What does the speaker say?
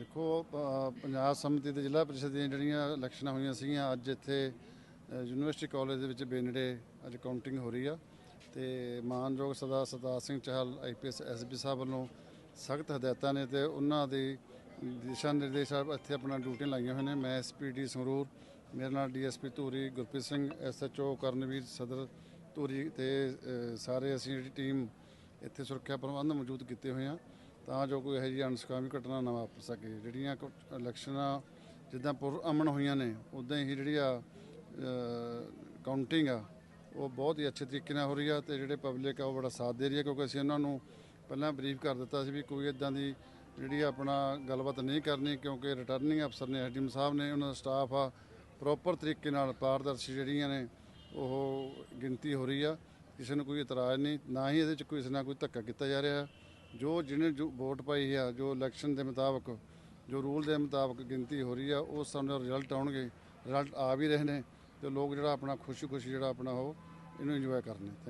ਦੇਖੋ ਪੰਜਾਬ ਸਮਿਤੀ ਤੇ ਜ਼ਿਲ੍ਹਾ ਪ੍ਰੀਸ਼ਦ ਦੀਆਂ ਜਿਹੜੀਆਂ ਇਲੈਕਸ਼ਨਾਂ ਹੋਈਆਂ ਸੀਗੀਆਂ, ਅੱਜ ਇੱਥੇ ਯੂਨੀਵਰਸਿਟੀ ਕਾਲਜ ਦੇ ਵਿੱਚ ਬੇਨੜੇ, ਅੱਜ ਕਾਊਂਟਿੰਗ ਹੋ ਰਹੀ ਆ। ਤੇ ਮਾਨਯੋਗ ਸਰਦਾਰ ਸਰਦਾਰ ਸਿੰਘ ਚਾਹਲ ਆਈਪੀਐਸ ਐਸਪੀ ਸਾਹਿਬ ਵੱਲੋਂ ਸਖਤ ਹਦਾਇਤਾਂ ਨੇ ਤੇ ਉਹਨਾਂ ਦੇ ਦਿਸ਼ਾ ਨਿਰਦੇਸ਼ ਇੱਥੇ ਆਪਣਾ ਡਿਊਟੀਆਂ ਲਾਈਆਂ ਹੋਈਆਂ ਨੇ। ਮੈਂ ਐਸਪੀਡੀ ਸੰਗਰੂਰ, ਮੇਰੇ ਨਾਲ ਡੀਐਸਪੀ ਧੂਰੀ, ਗੁਰਪ੍ਰੀਤ ਸਿੰਘ ਐਸਐਚਓ ਕਰਨਵੀਰ, ਸਦਰ ਧੂਰੀ ਤੇ ਸਾਰੇ ਅਸੀਂ ਜਿਹੜੀ ਟੀਮ ਇੱਥੇ ਸੁਰੱਖਿਆ ਪ੍ਰਬੰਧ ਮੌਜੂਦ ਕੀਤੇ ਹੋਏ ਆ। ਤਾਂ ਜੋ ਕੋਈ ਇਹੋ ਜਿਹੀ ਅਨਸਕਾਮੀ ਘਟਨਾ ਨਾ ਵਾਪਰ ਸਕੇ। ਜਿਹੜੀਆਂ ਕੁ- ਇਲੈਕਸ਼ਨਾਂ ਜਿੱਦਾਂ ਪੁਰ ਅਮਨ ਹੋਈਆਂ ਨੇ ਉਦਾਂ ਹੀ ਜਿਹੜੀ ਆ ਕਾਊਂਟਿੰਗ ਆ, ਉਹ ਬਹੁਤ ਹੀ ਅੱਛੇ ਤਰੀਕੇ ਨਾਲ ਹੋ ਰਹੀ ਆ ਤੇ ਜਿਹੜੇ ਪਬਲਿਕ ਆ ਉਹ ਬੜਾ ਸਾਥ ਦੇ ਰਹੀ ਆ ਕਿਉਂਕਿ ਅਸੀਂ ਉਹਨਾਂ ਨੂੰ ਪਹਿਲਾਂ ਬਰੀਫ ਕਰ ਦਿੱਤਾ ਸੀ ਵੀ ਕੋਈ ਇਦਾਂ ਦੀ ਜਿਹੜੀ ਆਪਣਾ ਗੱਲਬਾਤ ਨਹੀਂ ਕਰਨੀ ਕਿਉਂਕਿ ਰਿਟਰਨਿੰਗ ਅਫਸਰ ਨੇ ਐਸਡੀਐਮ ਸਾਹਿਬ ਨੇ, ਉਹਨਾਂ ਦਾ ਸਟਾਫ ਆ ਪ੍ਰੋਪਰ ਤਰੀਕੇ ਨਾਲ ਪਾਰਦਰਸ਼ੀ ਜਿਹੜੀਆਂ ਨੇ, ਉਹ ਗਿਣਤੀ ਹੋ ਰਹੀ ਆ। ਕਿਸੇ ਨੂੰ ਕੋਈ ਇਤਰਾਜ਼ ਨਹੀਂ, ਨਾ ਹੀ ਇਹਦੇ 'ਚ ਕੋਈ ਇਸ ਨਾਲ ਕੋਈ ਧੱਕਾ ਕੀਤਾ ਜਾ ਰਿਹਾ। ਜੋ ਜਿਹਨੇ ਜੋ ਵੋਟ ਪਾਈ ਆ, ਜੋ ਇਲੈਕਸ਼ਨ ਦੇ ਮੁਤਾਬਕ, ਜੋ ਰੂਲ ਦੇ ਮੁਤਾਬਕ ਗਿਣਤੀ ਹੋ ਰਹੀ ਆ ਉਸ ਸਮੇਂ ਰਿਜ਼ਲਟ ਆਉਣਗੇ। ਰਿਜ਼ਲਟ ਆ ਵੀ ਰਹੇ ਨੇ ਤੇ ਲੋਕ ਜਿਹੜਾ ਆਪਣਾ ਖੁਸ਼ੀ ਖੁਸ਼ੀ ਜਿਹੜਾ ਆਪਣਾ ਉਹ, ਇਹਨੂੰ ਇੰਜੋਏ ਕਰਨੇ